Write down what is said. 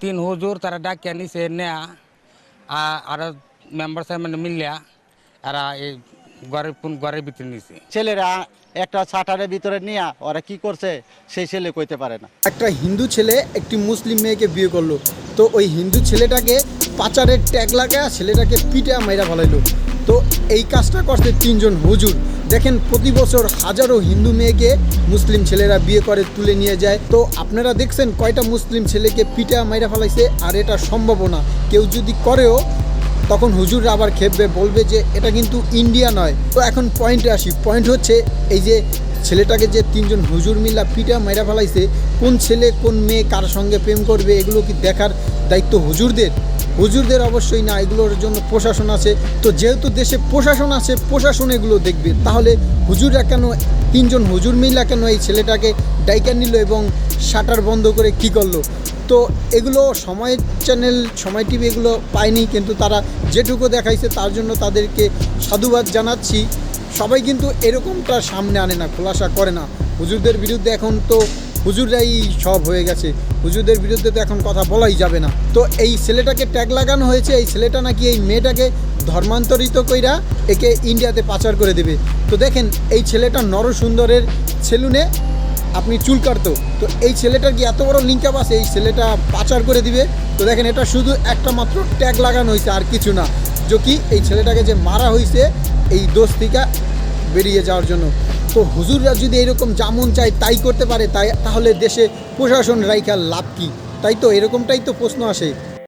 তিন হুজুর তারা ডাকিয়া নিছে নেয়া আর মেম্বার সাহেব মানে মিলিয়া আর এই ঘরের কোন ঘরের ভিতরে নিছে ছেলেরা একটা ছাটারের ভিতরে নিয়ে ওরা কি করছে? সেই ছেলে কইতে পারে না। একটা হিন্দু ছেলে একটি মুসলিম মেয়েকে বিয়ে করল। তো ওই হিন্দু ছেলেটাকে পাচারের ট্যাগ লাগায় ছেলেটাকে পিটে মাইরা ফেলাইলো। তো এই কাজটা করছে তিনজন হুজুর। দেখেন, প্রতি বছর হাজারো হিন্দু মেয়েকে মুসলিম ছেলেরা বিয়ে করে, তুলে নিয়ে যায়। তো আপনারা দেখছেন কয়টা মুসলিম ছেলেকে পিটে মাইরা ফেলাইছে, আর এটা সম্ভব না কেউ যদি করেও, তখন হুজুররা আবার খেপবে, বলবে যে এটা কিন্তু ইন্ডিয়া নয়। তো এখন পয়েন্টে আসি। পয়েন্ট হচ্ছে, এই যে ছেলেটাকে যে তিনজন হুজুর মিল্লা পিটা মেরা ফেলাইছে, কোন ছেলে কোন মেয়ে কার সঙ্গে প্রেম করবে, এগুলো কি দেখার দায়িত্ব হুজুরদের? হুজুরদের অবশ্যই না, এগুলোর জন্য প্রশাসন আছে। তো যেহেতু দেশে প্রশাসন আছে, প্রশাসন এগুলো দেখবে। তাহলে হুজুররা কেন, তিনজন হুজুর মিল্লা কেন এই ছেলেটাকে ডাইকা নিল এবং শাটার বন্ধ করে কি করল? তো এগুলো সময় চ্যানেল, সময় টিভি এগুলো পায়নি, কিন্তু তারা যেটুকু দেখাইছে তার জন্য তাদেরকে সাধুবাদ জানাচ্ছি। সবাই কিন্তু এরকমটা সামনে আনে না, খোলাসা করে না। হুজুরদের বিরুদ্ধে এখন তো হুজুররাই সব হয়ে গেছে। হুজুরদের বিরুদ্ধে তো এখন কথা বলাই যাবে না। তো এই ছেলেটাকে ট্যাগ লাগানো হয়েছে, এই ছেলেটা নাকি এই মেয়েটাকে ধর্মান্তরিত কইরা একে ইন্ডিয়াতে পাচার করে দেবে। তো দেখেন, এই ছেলেটা নরসুন্দরের সেলুনে আপনি চুল কাটতো। তো এই ছেলেটার কি এত বড় লিঙ্ক আপ আছে? এই ছেলেটা পাচার করে দিবে? তো দেখেন, এটা শুধু একটা মাত্র ট্যাগ লাগানো হয়েছে, আর কিছু না। যে কি এই ছেলেটাকে যে মারা হয়েছে এই দোষ থেকে বেরিয়ে যাওয়ার জন্য। তো হুজুররা যদি এরকম যেমন চায়, তাই করতে পারে, তাই তাহলে দেশে প্রশাসন রাইখার লাভ কী? তাই তো এরকমটাই তো প্রশ্ন আসে।